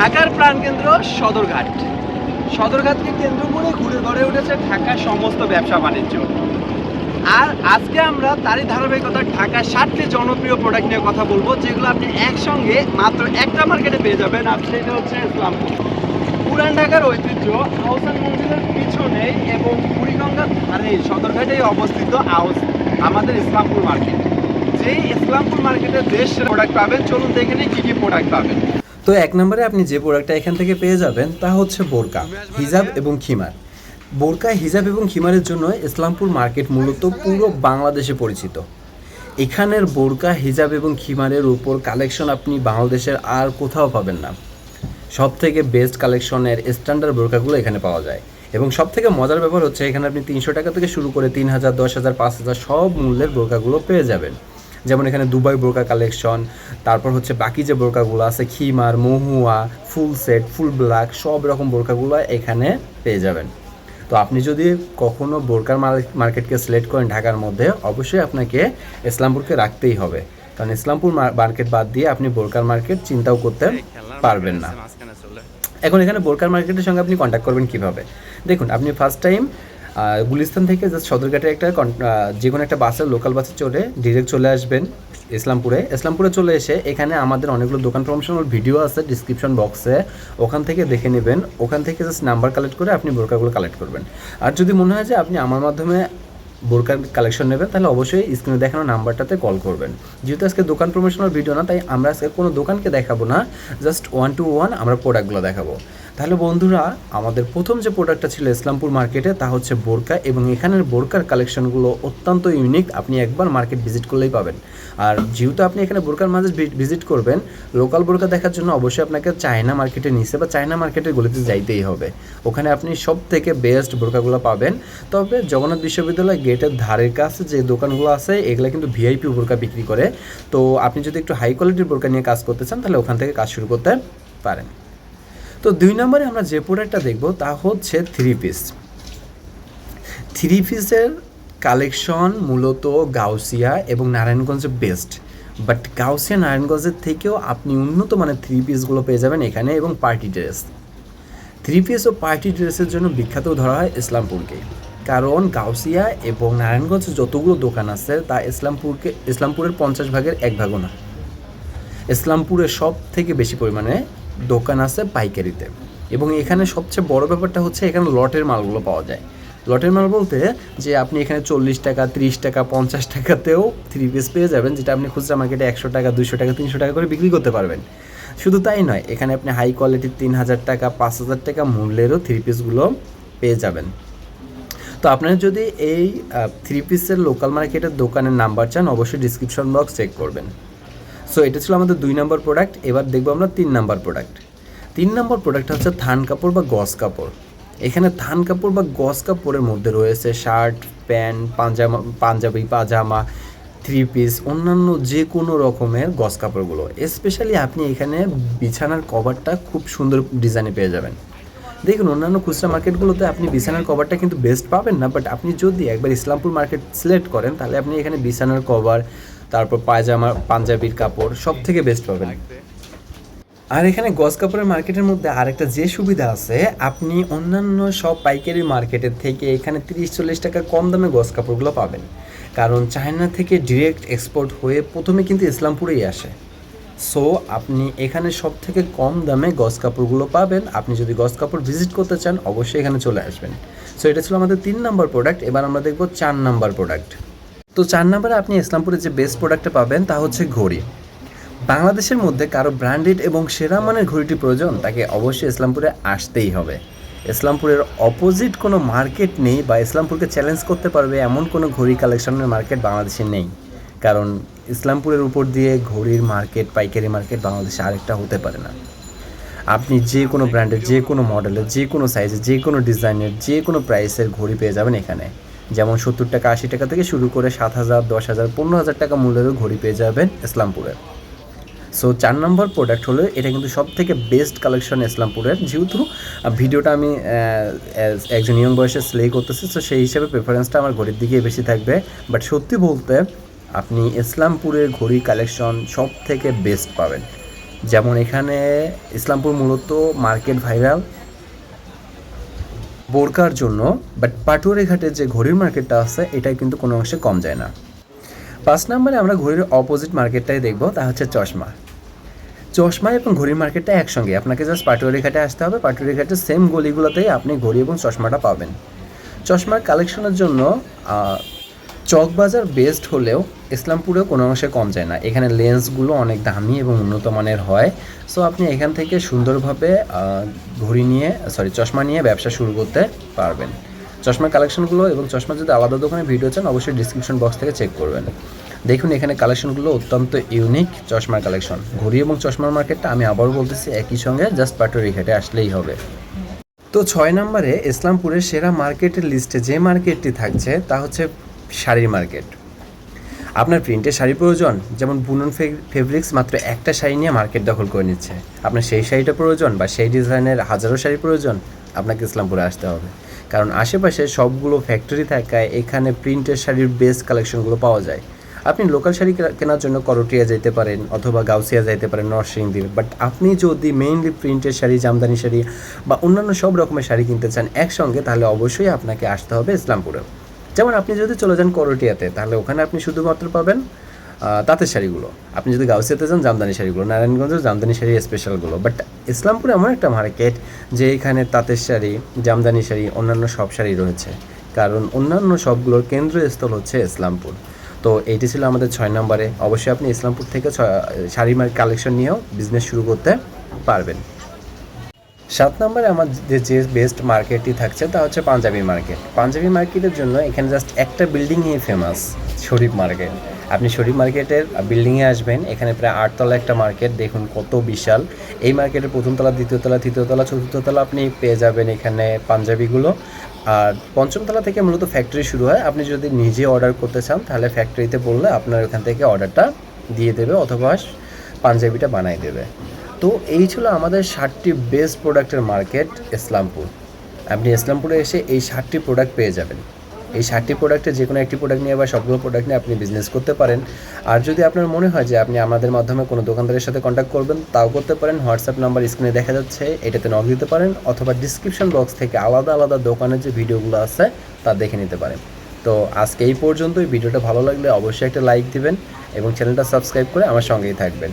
ঢাকার প্রাণকেন্দ্র সদরঘাট। সদরঘাটকে কেন্দ্র করে ঘুরে গড়ে উঠেছে ঢাকার সমস্ত ব্যবসা বাণিজ্য। আর আজকে আমরা তারই ধারাবাহিকতা ঢাকার ষাটটি জনপ্রিয় প্রোডাক্ট নিয়ে কথা বলব, যেগুলো আপনি একসঙ্গে মাত্র একটা মার্কেটে পেয়ে যাবেন, আর সেটা হচ্ছে ইসলামপুর। পুরান ঢাকার ঐতিহ্য, আহসান মন্দিরের পিছনে এবং বুড়িগঙ্গার ধারে সদরঘাটেই অবস্থিত আহস আমাদের ইসলামপুর মার্কেট যেই ইসলামপুর মার্কেটে দেশ প্রোডাক্ট পাবেন, চলুন দেখে নিই কী কী প্রোডাক্ট পাবেন। তো এক নম্বরে আপনি যে প্রোডাক্টটা এখান থেকে পেয়ে যাবেন, তা হচ্ছে বোরকা, হিজাব এবং খিমার। বোরকা, হিজাব এবং খিমারের জন্য ইসলামপুর মার্কেট মূলত পুরো বাংলাদেশে পরিচিত। এখানের বোরকা, হিজাব এবং খিমারের উপর কালেকশন আপনি বাংলাদেশের আর কোথাও পাবেন না। সব থেকে বেস্ট কালেকশনের স্ট্যান্ডার্ড বোরকাগুলো এখানে পাওয়া যায়। এবং সব থেকে মজার ব্যাপার হচ্ছে, এখানে আপনি তিনশো টাকা থেকে শুরু করে তিন হাজার, দশ হাজার, পাঁচ হাজার সব মূল্যের বোরকাগুলো পেয়ে যাবেন। যেমন এখানে দুবাই বোরকা কালেকশন তারপর হচ্ছে বাকি যে বোরকাগুলো আছে খিমার মহুয়া ফুল সেট ফুল ব্ল্যাক সব রকম বোরকাগুলো এখানে পেয়ে যাবেন। তো আপনি যদি কখনো বোরকার মার্কেটকে সিলেক্ট করেন ঢাকার মধ্যে অবশ্যই আপনাকে ইসলামপুরকে রাখতেই হবে। কারণ ইসলামপুর মার্কেট বাদ দিয়ে আপনি বোরকার মার্কেট চিন্তাও করতে পারবেন না। এখন এখানে বোরকার মার্কেটের সঙ্গে আপনি কন্ট্যাক্ট করবেন কীভাবে? দেখুন আপনি ফার্স্ট টাইম গুলিস্তান থেকে জাস্ট সদরঘাটে একটা যে কোনো একটা বাসে লোকাল বাসে চড়ে ডিরেক্ট চলে আসবেন ইসলামপুরে। ইসলামপুরে চলে এসে এখানে আমাদের অনেকগুলো দোকান প্রমোশনাল ভিডিও আছে ডিসক্রিপশন বক্সে ওখান থেকে দেখে নেবেন। ওখান থেকে জাস্ট নাম্বার কালেক্ট করে আপনি বোরকাগুলো কালেক্ট করবেন। আর যদি মনে হয় যে আপনি আমার মাধ্যমে বোরকার কালেকশন নেবেন, তাহলে অবশ্যই স্ক্রিনে দেখানো নাম্বারটাতে কল করবেন। যেহেতু আজকে দোকান প্রমোশনাল ভিডিও না, তাই আমরা আজকে কোনো দোকানকে দেখাবো না। জাস্ট ওয়ান টু ওয়ান আমরা প্রোডাক্টগুলো দেখাবো। তাহলে বন্ধুরা, আমাদের প্রথম যে প্রোডাক্টটা ছিল ইসলামপুর মার্কেটে তা হচ্ছে বোরকা এবং এখানের বোরকার কালেকশনগুলো অত্যন্ত ইউনিক আপনি একবার মার্কেট ভিজিট করলেই পাবেন। আর যেহেতু আপনি এখানে বোরকার মাঝে ভিজিট করবেন লোকাল বোরকা দেখার জন্য অবশ্যই আপনাকে চায়না মার্কেটে নিচে বা চায়না মার্কেটের গলিতে যাইতেই হবে। ওখানে আপনি সব থেকে বেস্ট বোরকাগুলো পাবেন। তবে জগন্নাথ বিশ্ববিদ্যালয় গেটের ধারের কাছে যে দোকানগুলো আছে, এগুলো কিন্তু ভিআইপি বোরকা বিক্রি করে। তো আপনি যদি একটু হাই কোয়ালিটির বোরকা নিয়ে কাজ করতে চান, তাহলে ওখান থেকে কাজ শুরু করতে পারেন। তো দুই নম্বরে আমরা যে প্রোডাক্টটা দেখব, তা হচ্ছে থ্রি পিস থ্রি পিসের কালেকশন মূলত গাউসিয়া এবং নারায়ণগঞ্জে বেস্ট বাট গাউসিয়া, নারায়ণগঞ্জের থেকেও আপনি উন্নত মানের থ্রি পিসগুলো পেয়ে যাবেন এখানে এবং পার্টি ড্রেস থ্রি পিস ও পার্টি ড্রেসের জন্য বিখ্যাত ধরা হয় ইসলামপুরকে। কারণ গাউসিয়া এবং নারায়ণগঞ্জে যতগুলো দোকান আছে, তা ইসলামপুরকে, ইসলামপুরের পঞ্চাশ ভাগের এক ভাগও না। ইসলামপুরে সব থেকে বেশি পরিমাণে দোকান আছে পাইকারিতে। এবং এখানে সবচেয়ে বড় ব্যাপারটা হচ্ছে এখানে লটের মালগুলো পাওয়া যায়। লটের মাল বলতে যে আপনি এখানে চল্লিশ টাকা, ত্রিশ টাকা, পঞ্চাশ টাকাতেও থ্রি পিস পেয়ে যাবেন, যেটা আপনি খুচরা মার্কেটে একশো টাকা দুশো টাকা, তিনশো টাকা করে বিক্রি করতে পারবেন। শুধু তাই নয়, এখানে আপনি হাই কোয়ালিটির তিন হাজার টাকা, পাঁচ হাজার টাকা মূল্যেরও থ্রি পিসগুলো পেয়ে যাবেন। তো আপনারা যদি এই থ্রি পিসের লোকাল মার্কেটের দোকানের নাম্বার চান, অবশ্যই ডিসক্রিপশন বক্স চেক করবেন। সো এটা ছিল আমাদের দুই নম্বর প্রোডাক্ট এবার দেখব আমরা তিন নম্বর প্রোডাক্ট তিন নম্বর প্রোডাক্ট হচ্ছে থান কাপড় বা গস কাপড়। এখানে থান কাপড় বা গস কাপড়ের মধ্যে রয়েছে শার্ট, প্যান্ট, পাঞ্জামা, পাঞ্জাবি, পাজামা থ্রি পিস অন্যান্য যে কোনো রকমের গস কাপড়গুলো। স্পেশালি আপনি এখানে বিছানার কভারটা খুব সুন্দর ডিজাইনে পেয়ে যাবেন। দেখুন, অন্যান্য খুচরা মার্কেটগুলোতে আপনি বিছানার কভারটা কিন্তু বেস্ট পাবেন না বাট আপনি যদি একবার ইসলামপুর মার্কেট সিলেক্ট করেন, তাহলে আপনি এখানে বিছানার কভার তারপর পায়জামা, পাঞ্জাবির কাপড় সব থেকে বেস্ট পাবেন। আর এখানে গস কাপড়ের মার্কেটের মধ্যে আরেকটা যে সুবিধা আছে, আপনি অন্যান্য সব পাইকারি মার্কেটের থেকে এখানে তিরিশ চল্লিশ টাকা কম দামে গস কাপড়গুলো পাবেন। কারণ চায়না থেকে ডিরেক্ট এক্সপোর্ট হয়ে প্রথমে কিন্তু ইসলামপুরেই আসে। সো আপনি এখানে সব থেকে কম দামে গস কাপড়গুলো পাবেন। আপনি যদি গস কাপড় ভিজিট করতে চান, অবশ্যই এখানে চলে আসবেন। সো এটা ছিল আমাদের তিন নম্বর প্রোডাক্ট এবার আমরা দেখব চার নাম্বার প্রোডাক্ট তো চার নাম্বারে আপনি ইসলামপুরে যে বেস্ট প্রোডাক্টটা পাবেন তা হচ্ছে ঘড়ি। বাংলাদেশের মধ্যে কারও ব্র্যান্ডেড এবং সেরা মানের ঘড়িটি প্রয়োজন, তাকে অবশ্যই ইসলামপুরে আসতেই হবে। ইসলামপুরের অপোজিট কোনো মার্কেট নেই বা ইসলামপুরকে চ্যালেঞ্জ করতে পারবে এমন কোনো ঘড়ি কালেকশনের মার্কেট বাংলাদেশে নেই। কারণ ইসলামপুরের উপর দিয়ে ঘড়ির মার্কেট পাইকারি মার্কেট বাংলাদেশে আরেকটা হতে পারে না। আপনি যে কোনো ব্র্যান্ডের যে কোনো মডেলের যে কোনো সাইজের যে কোনো ডিজাইনের যে কোনো প্রাইসের ঘড়ি পেয়ে যাবেন এখানে। যেমন সত্তর টাকা, আশি টাকা থেকে শুরু করে সাত হাজার, দশ হাজার, পনেরো হাজার টাকা মূল্যেরও ঘড়ি পেয়ে যাবেন ইসলামপুরে। সো চার নম্বর প্রোডাক্ট হলো, এটা কিন্তু সব থেকে বেস্ট কালেকশন ইসলামপুরের। যেহেতু ভিডিওটা আমি একজন ইয়ং বয়সে স্লে করতেছি তো সেই হিসাবে প্রেফারেন্সটা আমার ঘড়ির দিকেই বেশি থাকবে। বাট সত্যি বলতে, আপনি ইসলামপুরের ঘড়ি কালেকশন সব থেকে বেস্ট পাবেন। যেমন এখানে ইসলামপুর মূলত মার্কেট ভাইরাল বোরকার জন্য বাট পাটুয়ারি ঘাটের যে ঘড়ির মার্কেটটা আছে, এটাই কিন্তু কোনো অংশে কম যায় না। পাঁচ নম্বরে আমরা ঘড়ির অপোজিট মার্কেটটাই দেখব, তা হচ্ছে চশমা। চশমা এবং ঘড়ির মার্কেটটা একসঙ্গে, আপনাকে জাস্ট পাটুয়ারি ঘাটে আসতে হবে, পাটুয়ারি ঘাটে সেম গলিগুলোতেই আপনি ঘড়ি এবং চশমাটা পাবেন। চশমার কালেকশনের জন্য চকবাজার বেস্ট হলেও ইসলামপুরেও কোনো অংশে কম যায় না। এখানে লেন্সগুলো অনেক দামি এবং উন্নত মানের হয়। সো আপনি এখান থেকে সুন্দরভাবে ঘড়ি নিয়ে সরি চশমা নিয়ে ব্যবসা শুরু করতে পারবেন। চশমার কালেকশনগুলো এবং চশমা যদি আলাদা দোকানে ভিডিও চান, অবশ্যই ডিসক্রিপশন বক্স থেকে চেক করবেন। দেখুন, এখানে কালেকশনগুলো অত্যন্ত ইউনিক চশমার কালেকশন ঘড়ি এবং চশমার মার্কেটটা আমি আবারও বলতেছি একই সঙ্গে জাস্ট পাটুরি ঘাটে আসলেই হবে। তো ছয় নম্বরে ইসলামপুরের সেরা মার্কেটের লিস্টে যে মার্কেটটি থাকছে, তা হচ্ছে শাড়ির মার্কেট। আপনার প্রিন্টের শাড়ি প্রয়োজন, যেমন বুনন ফেব্রিক্স মাত্র একটা শাড়ি নিয়ে মার্কেট দখল করে নিচ্ছে। আপনার সেই শাড়িটা প্রয়োজন বা সেই ডিজাইনের হাজারো শাড়ি প্রয়োজন, আপনাকে ইসলামপুরে আসতে হবে। কারণ আশেপাশে সবগুলো ফ্যাক্টরি থাকায় এখানে প্রিন্টের শাড়ির বেস্ট কালেকশনগুলো পাওয়া যায়। আপনি লোকাল শাড়ি কেনার জন্য করটিয়া যাইতে পারেন অথবা গাউসিয়া যাইতে পারেন নরসিংদীর বাট আপনি যদি মেইনলি প্রিন্টের শাড়ি, জামদানি শাড়ি বা অন্যান্য সব রকমের শাড়ি কিনতে চান একসঙ্গে, তাহলে অবশ্যই আপনাকে আসতে হবে ইসলামপুরে। যেমন আপনি যদি চলে যান করটিয়াতে, তাহলে ওখানে আপনি শুধুমাত্র পাবেন তাঁতের শাড়িগুলো। আপনি যদি গাউসিয়াতে যান, জামদানি শাড়িগুলো। নারায়ণগঞ্জের জামদানি শাড়ি স্পেশালগুলো বাট ইসলামপুরে এমন একটা মার্কেট যে এখানে তাঁতের শাড়ি, জামদানি শাড়ি, অন্যান্য সব শাড়ি রয়েছে। কারণ অন্যান্য সবগুলোর কেন্দ্রস্থল হচ্ছে ইসলামপুর। তো এইটি ছিল আমাদের ছয় নম্বরে। অবশ্যই আপনি ইসলামপুর থেকে শাড়ি কালেকশন নিয়েও বিজনেস শুরু করতে পারবেন। সাত নম্বরে আমাদের যে বেস্ট মার্কেটটি থাকছে, তা হচ্ছে পাঞ্জাবি মার্কেট পাঞ্জাবি মার্কেটের জন্য এখানে জাস্ট একটা বিল্ডিংই ফেমাস শরীফ মার্কেট আপনি শরীফ মার্কেটের বিল্ডিংয়ে আসবেন, এখানে প্রায় আটতলা একটা মার্কেট দেখুন কত বিশাল। এই মার্কেটের প্রথমতলা দ্বিতীয়তলা তৃতীয়তলা চতুর্থতলা আপনি পেয়ে যাবেন এখানে পাঞ্জাবিগুলো আর পঞ্চমতলা থেকে মূলত ফ্যাক্টরি শুরু হয়। আপনি যদি নিজে অর্ডার করতে চান, তাহলে ফ্যাক্টরিতে বললে আপনার ওখান থেকে অর্ডারটা দিয়ে দেবে অথবা পাঞ্জাবিটা বানাই দেবে। তো এই ছিল আমাদের ষাটটি বেস্ট প্রোডাক্টের মার্কেট ইসলামপুর। আপনি ইসলামপুরে এসে এই ষাটটি প্রোডাক্ট পেয়ে যাবেন। এই ষাটটি প্রোডাক্টে যে কোনো একটি প্রোডাক্ট নিয়ে বা সবগুলো প্রোডাক্ট নিয়ে আপনি বিজনেস করতে পারেন। আর যদি আপনার মনে হয় যে আপনি আমাদের মাধ্যমে কোনো দোকানদারের সাথে কন্ট্যাক্ট করবেন, তাও করতে পারেন। হোয়াটসঅ্যাপ নাম্বার স্ক্রিনে দেখা যাচ্ছে, এটাতে নক দিতে পারেন অথবা ডিসক্রিপশন বক্স থেকে আলাদা আলাদা দোকানের যে ভিডিওগুলো আছে, তা দেখে নিতে পারেন। তো আজকে এই পর্যন্তই। ভিডিওটা ভালো লাগলে অবশ্যই একটা লাইক দিবেন এবং চ্যানেলটা সাবস্ক্রাইব করে আমার সঙ্গেই থাকবেন।